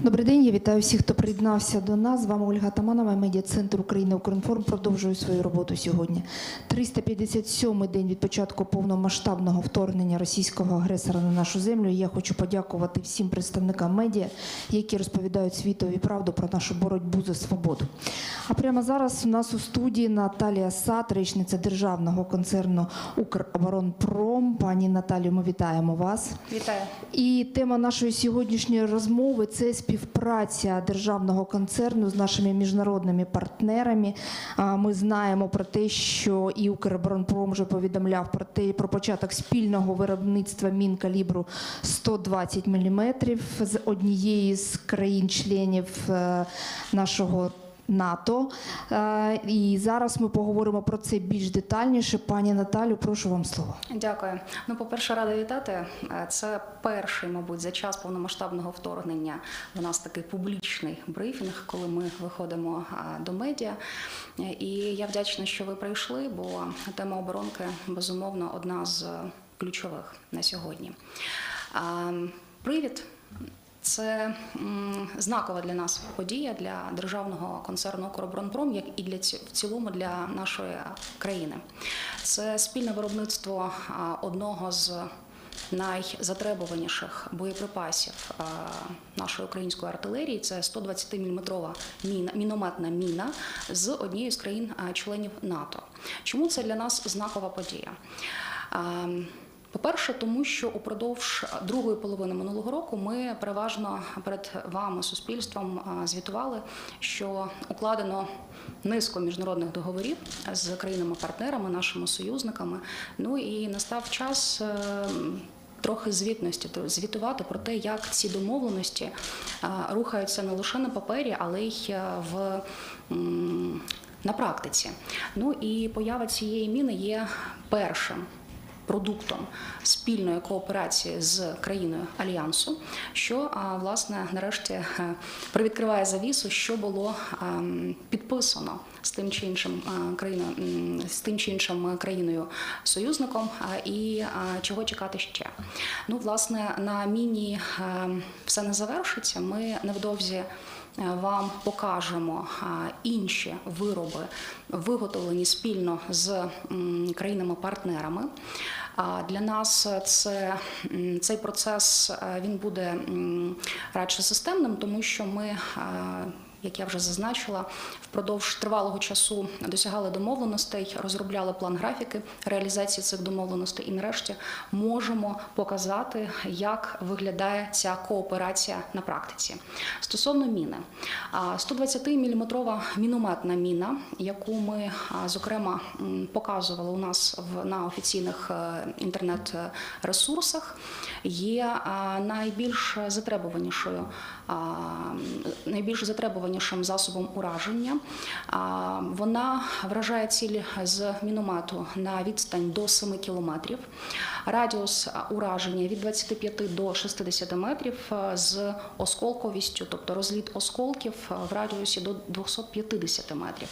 Добрий день, я вітаю всіх, хто приєднався до нас. З вами Ольга Таманова, медіа-центр України Укрінформ продовжує свою роботу сьогодні. 357-й день від початку повномасштабного вторгнення російського агресора на нашу землю. І Я хочу подякувати всім представникам медіа, які розповідають світові правду про нашу боротьбу за свободу. А прямо зараз у нас у студії Наталія Сат, речниця державного концерну Укроборонпром. Пані Наталію, ми вітаємо вас. Вітаю. І тема нашої сьогоднішньої розмови це співпраця державного концерну з нашими міжнародними партнерами. Ми знаємо про те, що і Укроборонпром вже повідомляв про те, про початок спільного виробництва мін калібру 120 мм з однієї з країн-членів е, нашого. НАТО Е, і зараз ми поговоримо про це більш детальніше. Пані Наталю, прошу вам слово. Дякую. Ну, по-перше, рада вітати. Е, Це перший, мабуть, за час повномасштабного вторгнення у нас такий публічний брифінг, коли ми виходимо до медіа. Е, І я вдячна, що ви прийшли, бо тема оборонки безумовно одна з ключових на сьогодні. А, Привід. Це знакова для нас подія для державного концерну «Укроборонпром», як і для в цілому для нашої країни. Це спільне виробництво одного з найзатребуваніших боєприпасів нашої української артилерії. Це 120-мм міна, мінометна міна з однією з країн-членів НАТО. Чому це для нас знакова подія? По-перше, тому що упродовж другої половини минулого року ми переважно перед вами, суспільством, звітували, що укладено низку міжнародних договорів з країнами-партнерами, нашими союзниками. Ну і настав час. е, Трохи звітності звітувати про те, як ці домовленості рухаються не лише на папері, але й е, в на практиці. Ну і поява цієї міни є першим продуктом спільної кооперації з країною альянсу, що власне нарешті е, привідкриває завісу, що було ем, підписано з тим чи іншим е, країною, з тим чи іншим країною союзником, і чого чекати ще. Ну, власне, на міні е, все не завершиться. Ми невдовзі. е, Вам покажемо інші вироби, виготовлені спільно з країнами-партнерами. Для нас це цей процес е, він буде радше системним, тому що ми. Е, Як я вже зазначила, впродовж тривалого часу досягали домовленостей, розробляли план графіки реалізації цих домовленостей, і нарешті можемо показати, як виглядає ця кооперація на практиці. Стосовно міни, 120-мм мінометна міна, яку ми зокрема показували у нас в на офіційних е, інтернет-ресурсах, є найбільш затребуванішою, найбільш затребуванішим засобом ураження. Вона вражає ціль з міномету на відстань до 7 кілометрів. Радіус ураження від 25 до 60 метрів з осколковістю, тобто розліт осколків в радіусі до 250 метрів.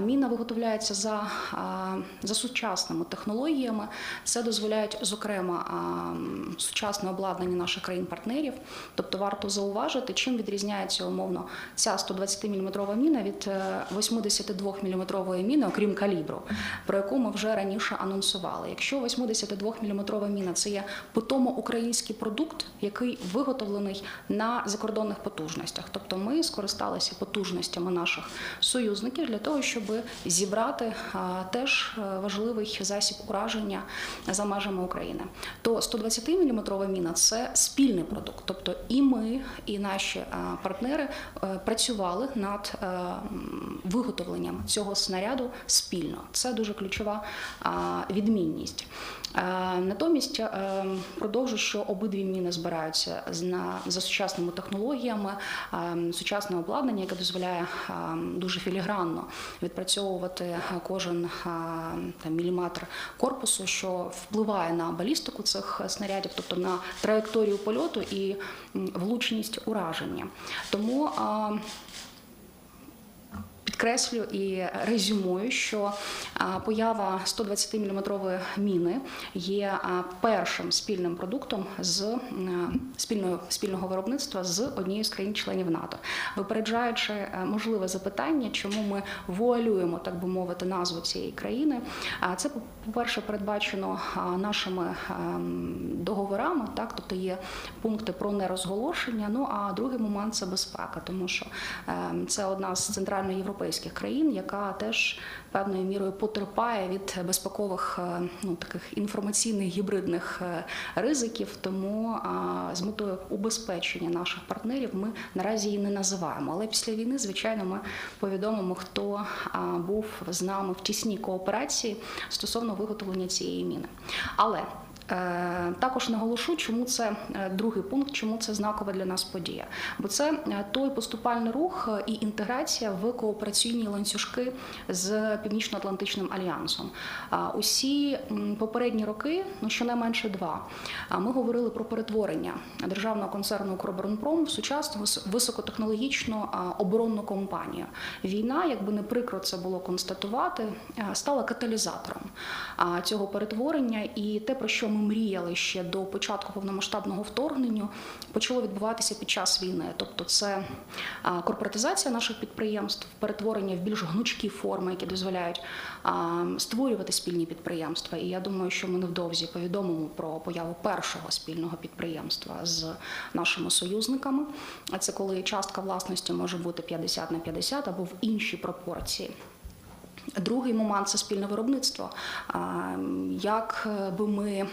Міна виготовляється за, за сучасними технологіями. Це дозволяють, зокрема, сучасне обладнання наших країн-партнерів. Тобто варто зауважити, чим відрізняється умовно ця 120-мм міна від 82-мм міни, окрім калібру, про яку ми вже раніше анонсували. Якщо 82-мм міна це є питомо український продукт, який виготовлений на закордонних потужностях. Тобто ми скористалися потужностями наших союзників для того, щоб зібрати теж е, важливий засіб ураження за межами України. То 120-мм міна це спільний продукт. Тобто і ми, і наші партнери е, працювали над е, виготовленням цього снаряду спільно. Це дуже ключова відмінність. Е, Натомість продовжу, що обидві міни збираються за сучасними технологіями, сучасне обладнання, яке дозволяє дуже філігранно відпрацьовувати кожен там, міліметр корпусу, що впливає на балістику цих снарядів, тобто на траєкторію польоту і влучність ураження. Тому підкреслю і резюмую, що поява 120 мм міни є першим спільним продуктом з спільної спільного виробництва з однією з країн-членів НАТО, випереджаючи е, можливе запитання, чому ми вуалюємо, так би мовити, назву цієї країни. Це по-перше, передбачено нашими ем, договорами, так тобто є пункти про нерозголошення. Ну а другий момент це безпека, тому що ем, це одна з центральноєвропейських країн, яка теж певною мірою потерпає від безпекових е, ну таких інформаційних гібридних е, ризиків. Тому з метою убезпечення наших партнерів ми наразі її не називаємо. Але після війни, звичайно, ми повідомимо, хто був з нами в тісній кооперації стосовно виготовлення цієї міни. Але Також наголошу, чому це е, другий пункт, чому це знакова для нас подія. Бо це е, той поступальний рух е, і інтеграція в коопераційні ланцюжки з Північно-Атлантичним альянсом. Усі попередні роки, ну щонайменше два, ми говорили про перетворення державного концерну «Укроборонпром» в сучасну високотехнологічну оборонну компанію. Війна, якби не прикро це було констатувати, е, стала каталізатором цього перетворення, і те, про що ми мріяли ще до початку повномасштабного вторгнення, почало відбуватися під час війни. Тобто, це корпоратизація наших підприємств, перетворення в більш гнучкі форми, які дозволяють створювати спільні підприємства. І я думаю, що ми невдовзі повідомимо про появу першого спільного підприємства з нашими союзниками. А це коли частка власності може бути 50 на 50 або в іншій пропорції. Другий момент це спільне виробництво. Як би ми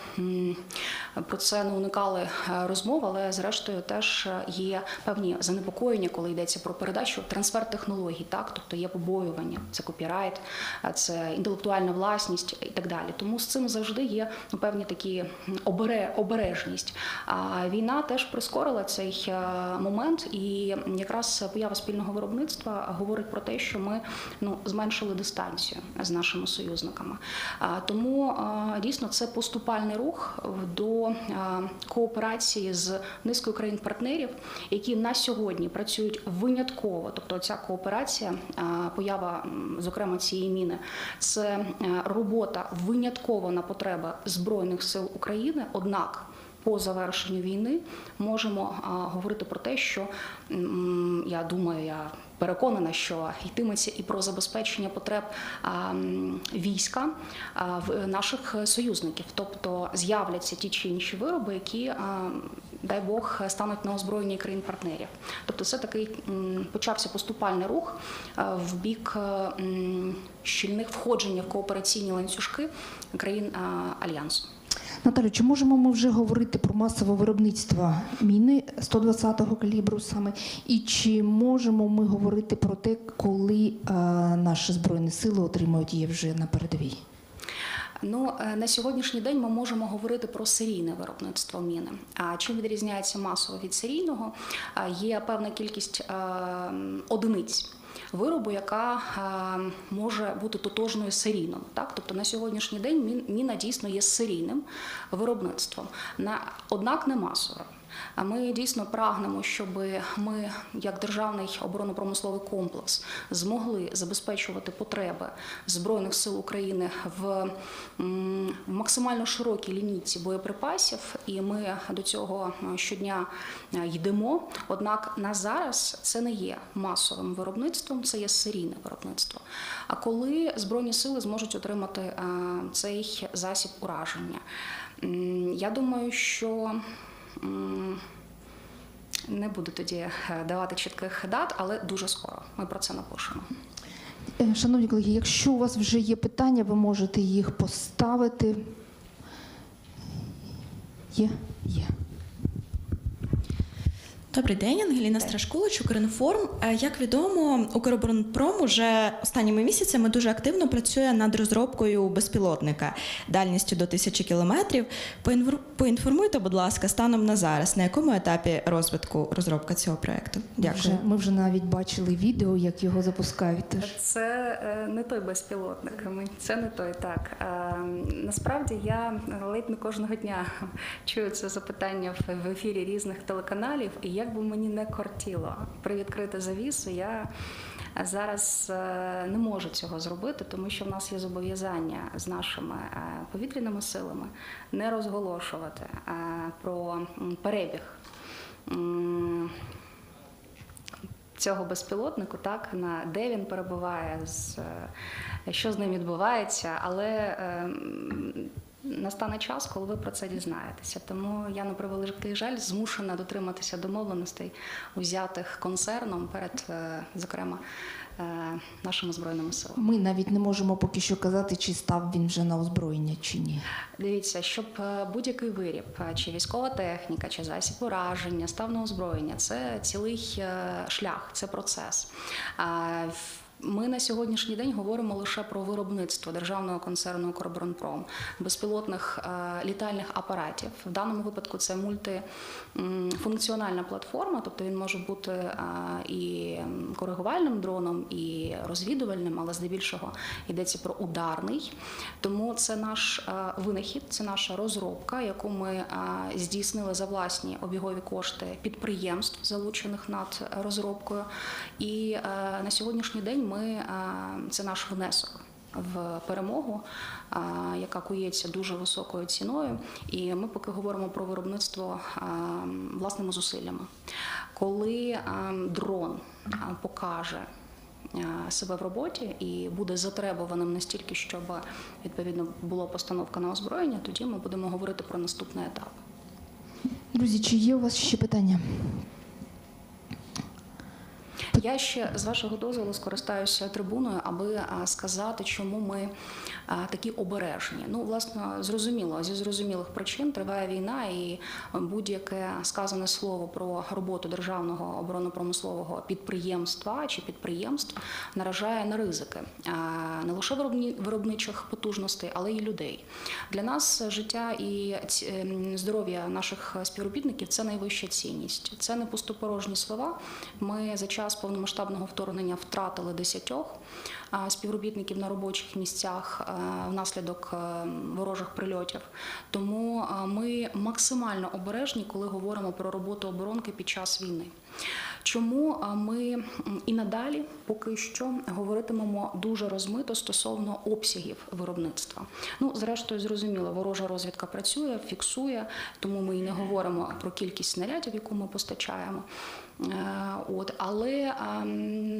про це не уникали е, розмов, але зрештою теж є певні занепокоєння, коли йдеться про передачу трансфер технологій, так тобто є побоювання, це копірайт, е, це інтелектуальна власність і так далі. Тому з цим завжди є ну, певні такі обере, обережність. А війна теж прискорила цей е, момент, і якраз поява спільного виробництва говорить про те, що ми ну зменшили дистанцію з нашими союзниками. Тому дійсно це поступальний рух до кооперації з низкою країн-партнерів, які на сьогодні працюють винятково. Тобто ця кооперація, поява зокрема цієї міни, це е, робота винятково на потреби збройних сил України. Однак по завершенню війни можемо говорити про те, що я думаю, я переконана, що йтиметься і про забезпечення потреб війська в наших союзників, тобто з'являться ті чи інші вироби, які дай Бог стануть на озброєнні країн-партнерів. Тобто, це такий почався поступальний рух в бік щільних входження в коопераційні ланцюжки країн альянсу. Наталю, чи можемо ми вже говорити про масове виробництво міни 120-го калібру саме? І чи можемо ми говорити про те, коли е, наші збройні сили отримають її вже на передовій? Ну е, на сьогоднішній день ми можемо говорити про серійне виробництво міни. А чим відрізняється масово від серійного? Є певна кількість е, одиниць. Виробу, яка е, може бути тотожною серійному, так тобто на сьогоднішній день мін- міна дійсно є серійним виробництвом, на однак не масовим. Ми дійсно прагнемо, щоб ми, як державний оборонно-промисловий комплекс, змогли забезпечувати потреби збройних сил України в, максимально широкій лінійці боєприпасів, і ми до цього щодня е, йдемо. Однак на зараз це не є масовим виробництвом, це є серійне виробництво. А коли збройні сили зможуть отримати е, цей засіб ураження, я думаю, що Не буду тоді е, давати чітких дат, але дуже скоро. Ми про це напишемо. Е, Шановні колеги, якщо у вас вже є питання, ви можете їх поставити. Є? Є. Добрий день, Ангеліна Страшкулич, Укрінформ. Е, Як відомо, Укроборонпром уже останніми місяцями дуже активно працює над розробкою безпілотника дальністю до тисячі кілометрів. Поінформуйте, будь ласка, станом на зараз, на якому етапі розвитку розробка цього проекту? Дякую. Вже, ми вже навіть бачили відео, як його запускають. Теж. Це е, не той безпілотник. ми- Це не той так. Е, Насправді я ледь не кожного дня чую це запитання в- в ефірі різних телеканалів, і як би мені не кортіло привідкрити завісу, я зараз е, не можу цього зробити, тому що в нас є зобов'язання з нашими е, повітряними силами не розголошувати е, про перебіг. Цього безпілотнику, так на де він перебуває, з що з ним відбувається, але е, настане час, коли ви про це дізнаєтеся. Тому я на превеликий жаль змушена дотриматися домовленостей, узятих концерном перед, е, зокрема, е, нашими збройними силами. Ми навіть не можемо поки що казати, чи став він вже на озброєння чи ні. Дивіться, щоб е, будь-який виріб, чи військова техніка, чи засіб ураження, став на озброєння, це цілий шлях, це процес. Ми на сьогоднішній день говоримо лише про виробництво державного концерну «Укроборонпром», безпілотних е, літальних апаратів. В даному випадку це мультифункціональна платформа, тобто він може бути е, і коригувальним дроном, і розвідувальним, але здебільшого йдеться про ударний. Тому це наш е, винахід, це наша розробка, яку ми здійснили за власні обігові кошти підприємств, залучених над розробкою. І на сьогоднішній день ми е, це наш внесок. В перемогу, яка кується дуже високою ціною, і ми поки говоримо про виробництво власними зусиллями. Коли дрон покаже себе в роботі і буде затребуваним настільки, щоб відповідно була постановка на озброєння, тоді ми будемо говорити про наступний етап. Друзі, чи є у вас ще питання? Я ще з вашого дозволу скористаюся трибуною, аби сказати, чому ми такі обережні. Ну, власне, зрозуміло, зі зрозумілих причин триває війна, і будь-яке сказане слово про роботу державного оборонно-промислового підприємства чи підприємств наражає на ризики не лише виробничих потужностей, але й людей. Для нас життя і ем, здоров'я наших співробітників це найвища цінність. Це не пустопорожні слова. Ми за час повномасштабного вторгнення втратили десятьох співробітників на робочих місцях внаслідок ворожих прильотів. Тому ми максимально обережні, коли говоримо про роботу оборонки під час війни. Чому ми і надалі поки що говоритимемо дуже розмито стосовно обсягів виробництва? Ну, зрештою, зрозуміло, ворожа розвідка працює, фіксує, тому ми і не говоримо про кількість снарядів, яку ми постачаємо. Е, От, але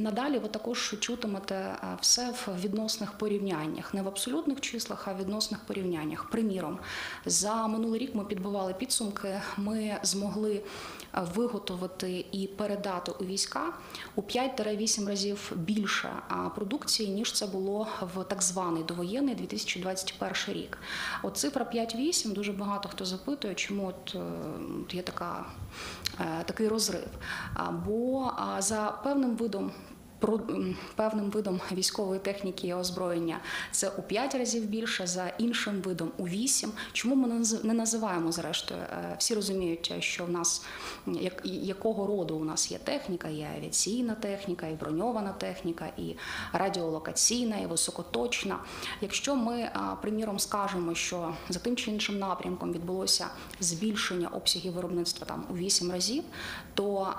надалі ви також чутимете все в відносних порівняннях, не в абсолютних числах, а в відносних порівняннях. Приміром, за минулий рік ми підбивали підсумки. Ми змогли виготовити і передати у війська у 5-8 разів більше продукції, ніж це було в так званий довоєнний 2021 рік. От цифра 5-8 дуже багато хто запитує, чому от, е, є така, е, такий розрив. Бо за певним видом. Певним видом військової техніки і озброєння це у 5 разів більше, за іншим видом у 8. Чому ми не наз- не називаємо зрештою? Е, Всі розуміють, що в нас як, якого роду у нас є техніка, є авіаційна техніка, і броньована техніка, і радіолокаційна, і високоточна. Якщо ми, приміром, скажемо, що за тим чи іншим напрямком відбулося збільшення обсягів виробництва там у 8 разів, то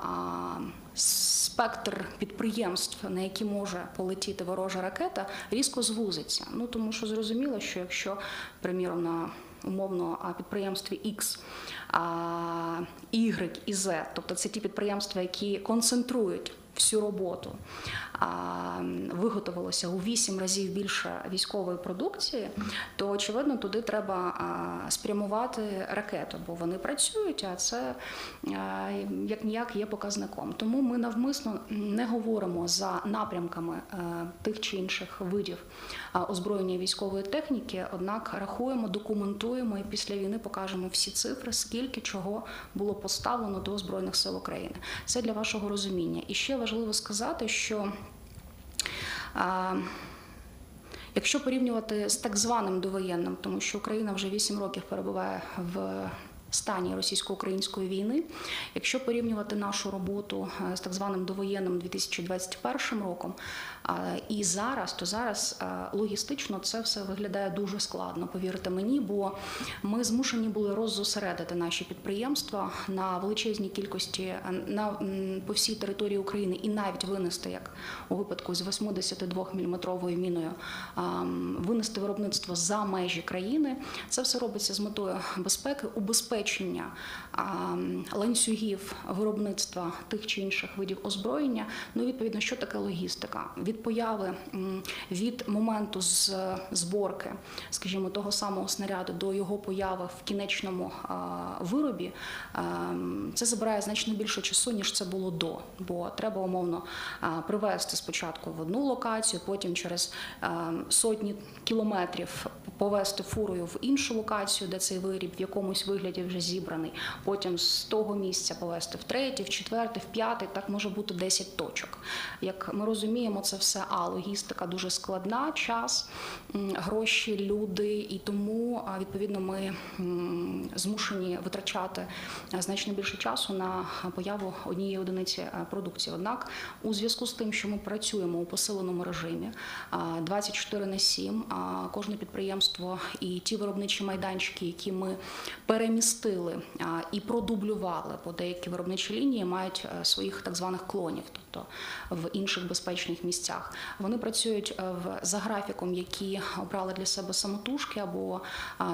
спектр підприємств, на які може полетіти ворожа ракета, різко звузиться. Ну тому що зрозуміло, що якщо, приміром, на умовно підприємстві X, Y і Z, тобто це ті підприємства, які концентрують всю роботу, виготовилося у 8 разів більше військової продукції, то очевидно туди треба спрямувати ракету, бо вони працюють, а це як ніяк є показником. Тому ми навмисно не говоримо за напрямками е, тих чи інших видів озброєння військової техніки, однак рахуємо, документуємо і після війни покажемо всі цифри, скільки чого було поставлено до збройних сил України. Це для вашого розуміння. І ще важливо сказати, що. Якщо порівнювати з так званим довоєнним, тому що Україна вже 8 років перебуває в стані російсько-української війни. Якщо порівнювати нашу роботу е, з так званим довоєнним 2021 роком е, і зараз, то зараз е, логістично це все виглядає дуже складно, повірте мені, бо ми змушені були роззосередити наші підприємства на величезній кількості на по всій території України і навіть винести, як у випадку з 82 мм міною, винести виробництво за межі країни. Це все робиться з метою безпеки, убезпечення м, ланцюгів виробництва тих чи інших видів озброєння. Ну, відповідно, що таке логістика? Від появи від моменту з зборки, скажімо, того самого снаряду до його появи в кінечному виробі, це забирає значно більше часу, ніж це було до. Бо треба умовно привезти спочатку в одну локацію, потім через сотні кілометрів повезти фурою в іншу локацію, де цей виріб в якомусь вигляді вже зібраний. Потім з того місця повезти в третій, в четвертий, в п'ятий. Так може бути 10 точок. Як ми розуміємо, це все а логістика дуже складна, час, гроші, люди, і тому відповідно ми змушені витрачати значно більше часу на появу однієї одиниці продукції. Однак, у зв'язку з тим, що ми працюємо у посиленому режимі а, 24 на 7, а, кожне підприємство і ті виробничі майданчики, які ми перемістили а, і продублювали, бо деякі виробничі лінії мають е, своїх так званих клонів, тобто в інших безпечних місцях. Вони працюють е, в за графіком, які обрали для себе самотужки, або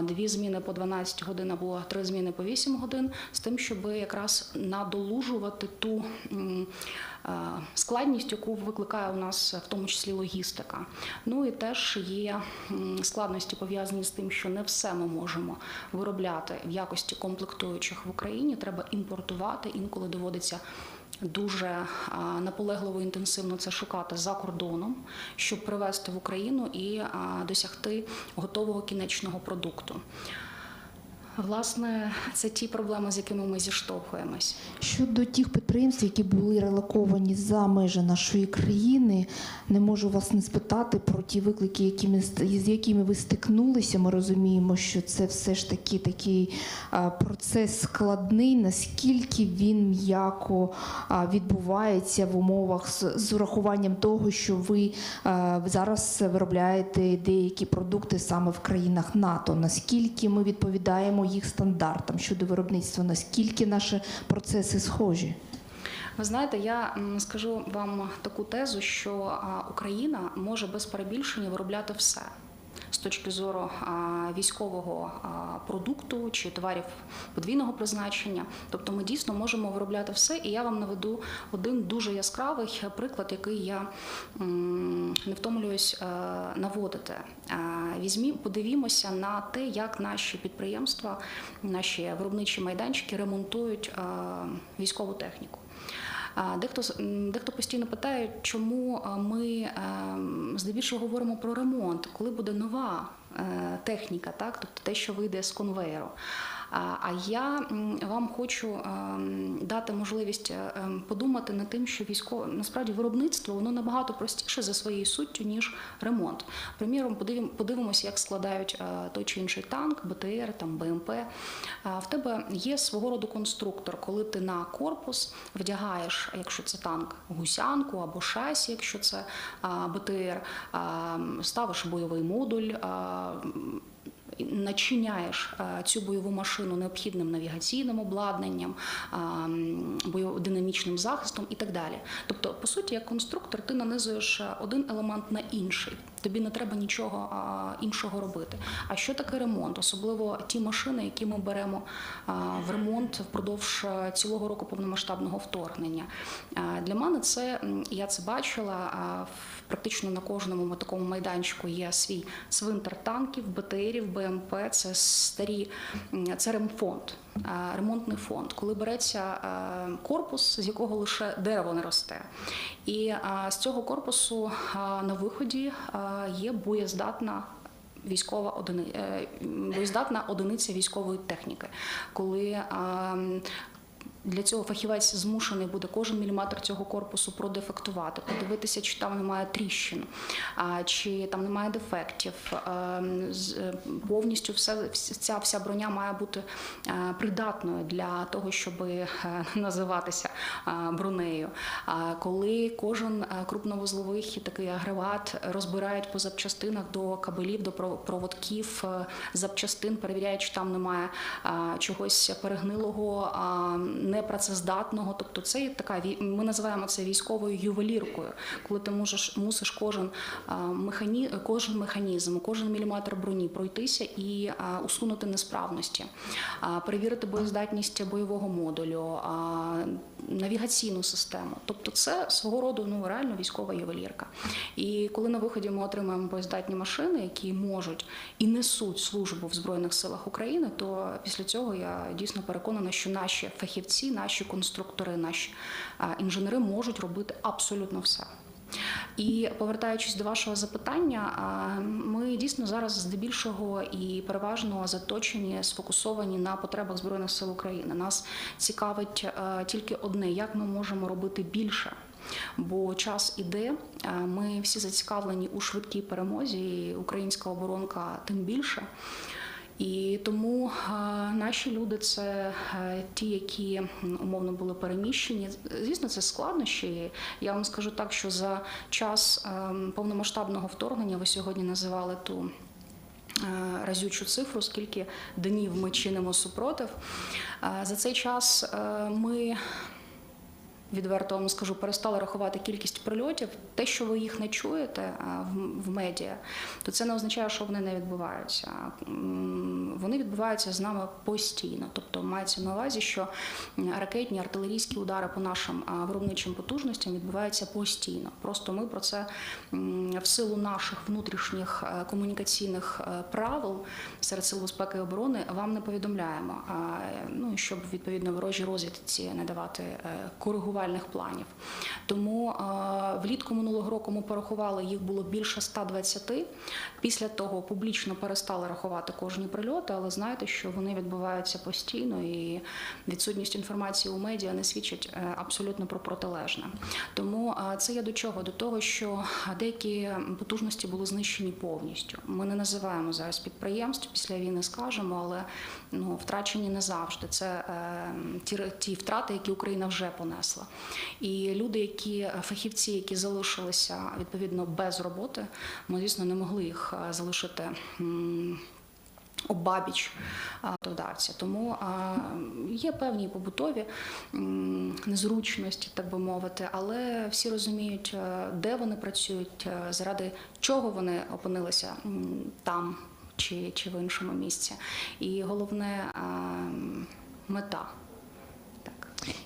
дві зміни по 12 годин, або три зміни по 8 годин, з тим, щоб якраз надолужувати ту. Е, Складність, яку викликає у нас в тому числі логістика. Ну і теж є складності пов'язані з тим, що не все ми можемо виробляти в якості комплектуючих в Україні. Треба імпортувати. Інколи доводиться дуже наполегливо інтенсивно це шукати за кордоном, щоб привезти в Україну і досягти готового кінечного продукту. Власне, це ті проблеми, з якими ми зіштовхуємось. Щодо тих підприємств, які були релоковані за межі нашої країни, не можу вас не спитати про ті виклики, якими з якими ви стикнулися. Ми розуміємо, що це все ж таки такий процес складний. Наскільки він м'яко відбувається в умовах з, урахуванням того, що ви зараз виробляєте деякі продукти саме в країнах НАТО? Наскільки ми відповідаємо їх стандартам щодо виробництва? Наскільки наші процеси схожі? Ви знаєте, я скажу вам таку тезу, що Україна може без перебільшення виробляти все. З точки зору військового продукту чи товарів подвійного призначення, тобто ми дійсно можемо виробляти все. І я вам наведу один дуже яскравий приклад, який я не втомлююсь е, наводити. Е, Візьмі, подивімося на те, як наші підприємства, наші виробничі майданчики ремонтують е, військову техніку. Дехто дехто постійно питає, чому ми ем, здебільшого говоримо про ремонт, коли буде нова е, техніка, так тобто те, що вийде з конвейеру. А я вам хочу дати можливість е, ем, подумати над тим, що військове насправді виробництво воно набагато простіше за своєю суттю, ніж ремонт. Приміром, подивимося, як складають е, той чи інший танк, БТР, там БМП. В тебе є свого роду конструктор, коли ти на корпус вдягаєш, якщо це танк, гусянку або шасі, якщо це БТР, ставиш бойовий модуль. Начиняєш цю бойову машину необхідним навігаційним обладнанням, динамічним захистом і так далі. Тобто, по суті, як конструктор, ти нанизуєш один елемент на інший. Тобі не треба нічого іншого робити. А що таке ремонт? Особливо ті машини, які ми беремо в ремонт впродовж е, цілого року повномасштабного вторгнення. Для мене це я це бачила. в- Практично на кожному такому майданчику є свій цвинтар танків, БТРів, БМП. Це старі, це ремфонд, ремонтний фонд, коли береться е, корпус, з якого лише дерево не росте. І з цього корпусу на виході є боєздатна. Військова одини... е, боєздатна одиниця військової техніки, коли а, м, Для цього фахівець змушений буде кожен міліметр цього корпусу продефектувати, подивитися, чи там немає тріщин, чи там немає дефектів. Е, е, Повністю все, ця вся броня має бути е, придатною для того, щоб називатися бронею. Коли кожен крупновузловий такий агрегат розбирають по запчастинах до кабелів, до проводків запчастин, перевіряють, чи там немає чогось перегнилого, непрацездатного. Тобто це є така ми називаємо це військовою ювеліркою, коли ти можеш мусиш кожен механі, кожен механізм, кожен міліметр броні пройтися і усунути несправності, перевірити боєздатність бойового модулю, навігаційну систему. Тобто, це свого роду ну реально військова ювелірка. І коли на виході ми отримаємо боєздатні машини, які можуть і несуть службу в збройних силах України, то після цього я дійсно переконана, що наші фахівці, наші конструктори, наші інженери можуть робити абсолютно все. І повертаючись до вашого запитання, ми дійсно зараз здебільшого і переважно заточені, сфокусовані на потребах збройних сил України. Нас цікавить тільки одне: як ми можемо робити більше. Бо час іде, ми всі зацікавлені у швидкій перемозі. і Українська оборонка тим більше. І тому наші люди це е, ті, які умовно були переміщені. Звісно, це складнощі. Я вам скажу так, що за час е, повномасштабного вторгнення ви сьогодні називали ту. е, Разючу цифру, скільки днів ми чинимо супротив. За цей час ми відверто вам скажу, перестали рахувати кількість прильотів. Те, що ви їх не чуєте в, в медіа, то це не означає, що вони не відбуваються. Вони відбуваються з нами постійно. Тобто мається на увазі, що ракетні артилерійські удари по нашим виробничим потужностям відбуваються постійно. Просто ми про це в силу наших внутрішніх е, комунікаційних е, правил серед сил безпеки і оборони вам не повідомляємо. Ну щоб відповідно ворожій розвідці не давати е, коригувальних планів. Тому е, влітку минулого року ми порахували, їх було більше 120. Після того публічно перестали рахувати кожні прильоти, але знаєте, що вони відбуваються постійно, і відсутність інформації у медіа не свідчить е, абсолютно про протилежне. Тому е, це я до чого? До того, що деякі потужності були знищені повністю. Ми не називаємо зараз підприємств після війни, скажемо, але ну втрачені не завжди. Це е, ті, ті втрати, які Україна вже понесла. І люди, які е, фахівці, які залишилися відповідно без роботи, ми звісно не могли їх е, залишити. Обабіч додавця. Тому є певні побутові незручності, так би мовити, але всі розуміють, е, де вони працюють, е, заради чого вони опинилися там чи, чи в іншому місці. І головне а, мета.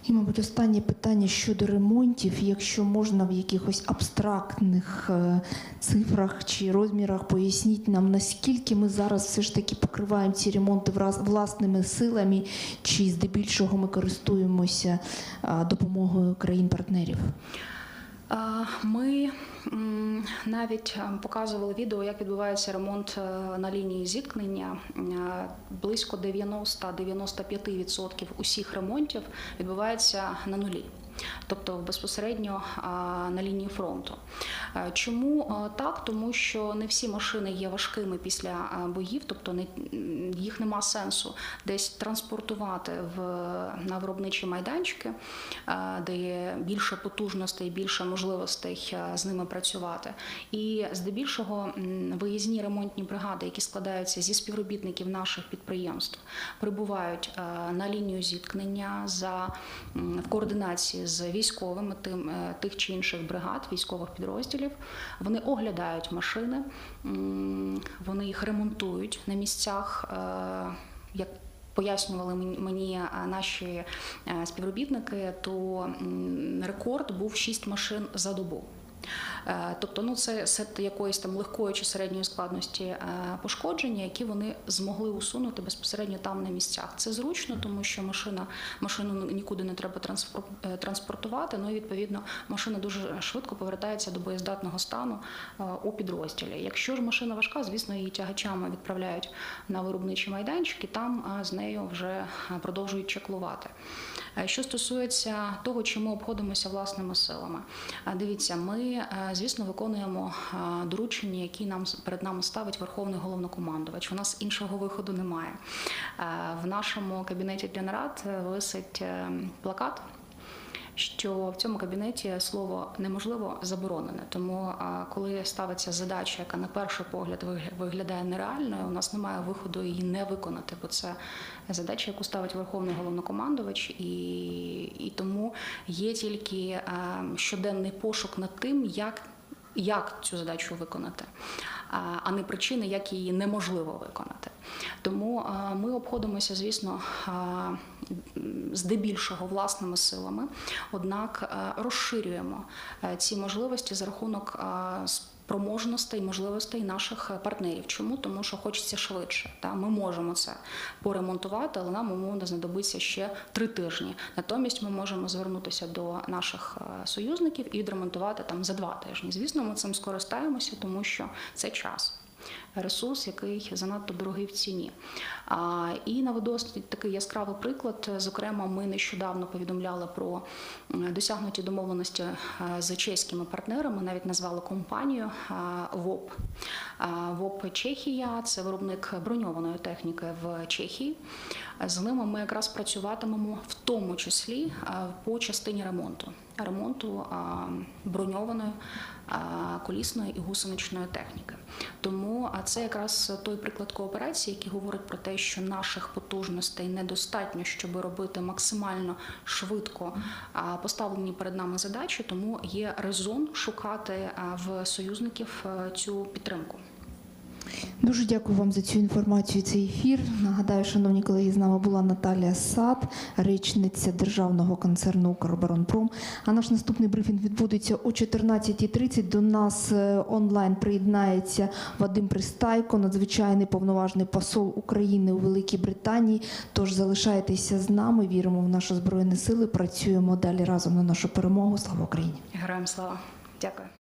І, мабуть, останнє питання щодо ремонтів, якщо можна в якихось абстрактних е, цифрах чи розмірах поясніть нам, наскільки ми зараз все ж таки покриваємо ці ремонти власними силами, чи здебільшого ми користуємося е, допомогою країн-партнерів? Ми навіть показували відео, як відбувається ремонт е, на лінії зіткнення. Е, Близько 90-95% усіх ремонтів відбувається на нулі. Тобто безпосередньо на лінії фронту. Е, Чому так? Тому що не всі машини є важкими після боїв, тобто їх нема сенсу десь транспортувати в, на виробничі майданчики, де є більше потужностей, більше можливостей з ними працювати. І здебільшого виїзні ремонтні бригади, які складаються зі співробітників наших підприємств, прибувають на лінію зіткнення за в координації з військовими тим е, тих чи інших бригад, військових підрозділів. Вони оглядають машини, вони їх ремонтують на місцях. е, Як пояснювали мені- е, наші співробітники, то рекорд був 6 машин за добу. Е, Тобто, ну це сет якоїсь там легкої чи середньої складності е, пошкодження, які вони змогли усунути безпосередньо там на місцях. Це зручно, тому що машина машину нікуди не треба е, транспортувати. Ну і відповідно машина дуже швидко повертається до боєздатного стану у підрозділі. Якщо ж машина важка, звісно, її тягачами відправляють на виробничий майданчик, і там з нею вже продовжують чеклувати. Що стосується того, чи ми обходимося власними силами, дивіться, ми, е, звісно, виконуємо е, доручення, які нам перед нами ставить Верховний головнокомандувач. У нас іншого виходу немає. Е, В нашому кабінеті для нарад висить плакат. Що в цьому кабінеті слово неможливо заборонене. Тому коли ставиться задача, яка на перший погляд вигля- виглядає нереальною, у нас немає виходу її не виконати, бо це задача, яку ставить Верховний головнокомандувач, і, і тому є тільки щоденний пошук над тим, як, як цю задачу виконати, а, не причини, як її неможливо виконати. Тому ми обходимося, звісно, здебільшого власними силами, однак розширюємо е, ці можливості за рахунок спроможностей, можливостей наших е, партнерів. Чому? Тому що хочеться швидше. Та ми можемо це поремонтувати, але нам умовно знадобиться ще три тижні. Натомість ми можемо звернутися до наших е, союзників і відремонтувати там за два тижні. Звісно, ми цим скористаємося, тому що це час. Ресурс, який занадто дорогий в ціні. І наведу такий яскравий приклад. Зокрема, ми нещодавно повідомляли про досягнуті домовленості е, з чеськими партнерами, навіть назвали компанію е, ВОП. Е, ВОП Чехія це виробник броньованої техніки в Чехії. З ними ми якраз працюватимемо в тому числі е, по частині ремонту. Ремонту е, броньованої е, колісної і гусеничної техніки. Тому це якраз той приклад кооперації, який говорить про те, що наших потужностей недостатньо, щоб робити максимально швидко поставлені перед нами задачі. Тому є резон шукати в союзників цю підтримку. Дуже дякую вам за цю інформацію. Цей ефір. Нагадаю, шановні колеги, з нами була Наталія Сад, речниця державного концерну Укроборонпром. А наш наступний брифінг відбудеться о 14.30. До нас е, онлайн приєднається Вадим Пристайко, надзвичайний повноважний посол України у Великій Британії. Тож залишайтеся з нами. Віримо в наші збройні сили. Працюємо далі разом на нашу перемогу. Слава Україні! Героям слава! Дякую.